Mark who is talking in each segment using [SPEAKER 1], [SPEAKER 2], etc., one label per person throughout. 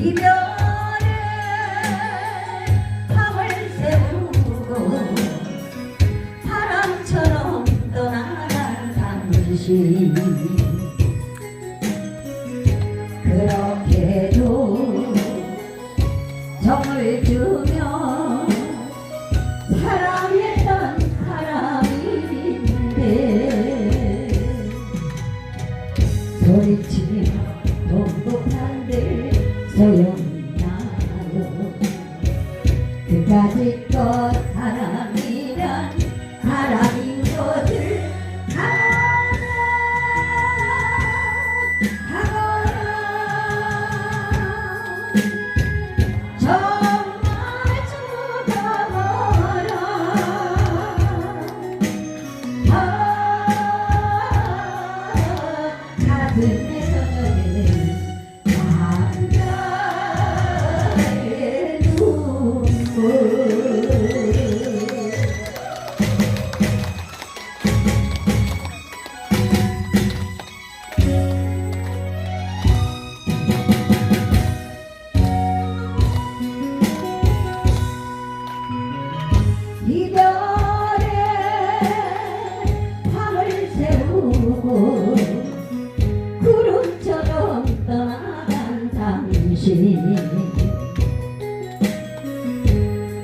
[SPEAKER 1] 이별에 밤을 세우고 바람처럼 떠나갈 당신. 그렇게도 정을 두면 사랑했던 사람인데 소리치 며동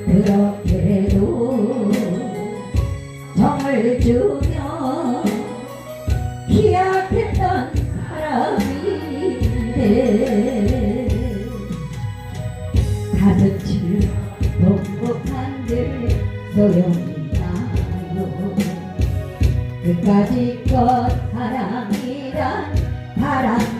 [SPEAKER 1] 그렇게도 정을 주며 기약했던 사람인데 가슴치를 동북한들 소용나요 그까짓 것 사랑이란 바람